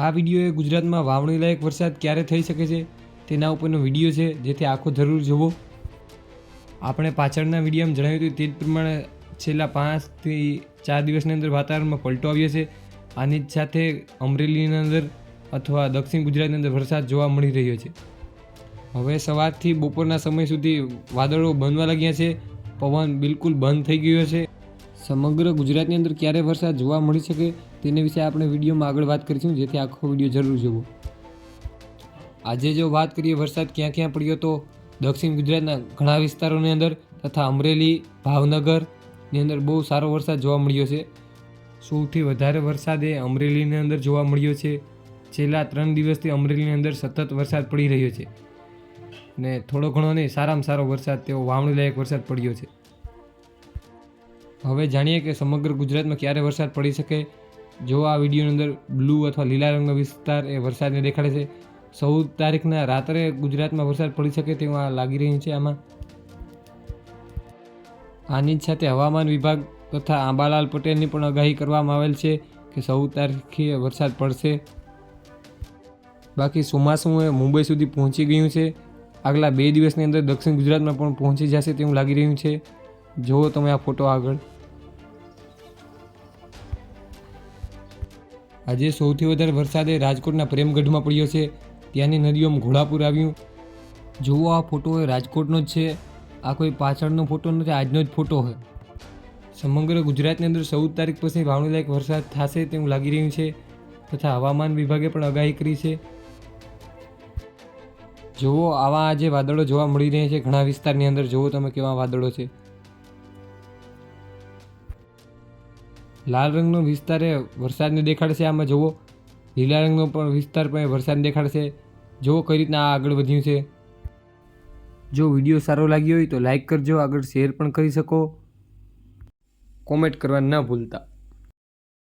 આ વીડિયો એ ગુજરાતમાં વાવણી લાયક વરસાદ ક્યારે થઈ શકે છે તેના ઉપરનો વીડિયો છે, જેથી આખો જરૂર જોવો. આપણે પાછળના વિડીયોમાં જણાવ્યું હતું તે જ પ્રમાણે છેલ્લા પાંચથી ચાર દિવસની અંદર વાતાવરણમાં પલટો આવ્યો છે. આની જ સાથે અમરેલીની અંદર અથવા દક્ષિણ ગુજરાતની અંદર વરસાદ જોવા મળી રહ્યો છે. હવે સવારથી બપોરના સમય સુધી વાદળો બનવા લાગ્યા છે. પવન બિલકુલ બંધ થઈ ગયો છે. સમગ્ર ગુજરાતની અંદર ક્યારે વરસાદ જોવા મળી શકે તેને વિશે આપણે વિડીયોમાં આગળ વાત કરીશું, જેથી આખો વીડિયો જરૂર જોવો આજે જો વાત કરીએ વરસાદ ક્યાં ક્યાં પડ્યો, તો દક્ષિણ ગુજરાતના ઘણા વિસ્તારોની અંદર તથા અમરેલી ભાવનગરની અંદર બહુ સારો વરસાદ જોવા મળ્યો છે. સૌથી વધારે વરસાદ એ અમરેલીની અંદર જોવા મળ્યો છે. છેલ્લા ત્રણ દિવસથી અમરેલીની અંદર સતત વરસાદ પડી રહ્યો છે. ને થોડો ઘણો નહીં, સારામાં સારો વરસાદ, તેવો વાવણી લાયક વરસાદ પડ્યો છે. હવે જાણીએ કે સમગ્ર ગુજરાતમાં ક્યારે વરસાદ પડી શકે? જો આ વિડીયોની અંદર બ્લુ અથવા લીલા રંગનો વિસ્તાર એ વરસાદને દેખાડે છે ચૌદ તારીખના રાત્રે ગુજરાતમાં વરસાદ પડી શકે તેવું આ લાગી રહ્યું છે આમાં. આની જ સાથે હવામાન વિભાગ તથા આંબાલાલ પટેલની પણ આગાહી કરવામાં આવેલ છે કે ચૌદ તારીખે વરસાદ પડશે. બાકી ચોમાસું એ મુંબઈ સુધી પહોંચી ગયું છે. આગલા બે દિવસની અંદર દક્ષિણ ગુજરાતમાં પણ પહોંચી જશે તેવું લાગી રહ્યું છે. જુઓ તમે આ ફોટો આગળ. આજે સૌથી વધારે વરસાદ એ રાજકોટના પ્રેમગઢમાં પડ્યો છે. ત્યાંની નદીઓમાં ઘોડાપુર આવ્યું. જુઓ આ ફોટો રાજકોટનો જ છે. આ કોઈ પાછળનો ફોટો નથી, આજનો જ ફોટો છે. સમગ્ર ગુજરાતની અંદર ચૌદ તારીખ પછી વાવણી લાયક વરસાદ થશે તેવું લાગી રહ્યું છે. તથા હવામાન વિભાગે પણ આગાહી કરી છે. જુઓ આવા આજે વાદળો જોવા મળી રહ્યા છે. ઘણા વિસ્તારની અંદર જુઓ તમે કેવા વાદળો છે. લાલ રંગનો વિસ્તાર એ વરસાદને દેખાડશે આમાં જુઓ. લીલા રંગનો પણ વિસ્તાર પણ વરસાદને દેખાડશે જુઓ કઈ રીતના આ આગળ વધ્યું છે. જો વીડિયો સારો લાગ્યો હોય તો લાઇક કરજો, આગળ શેર પણ કરી શકો. કોમેન્ટ કરવા ન ભૂલતા.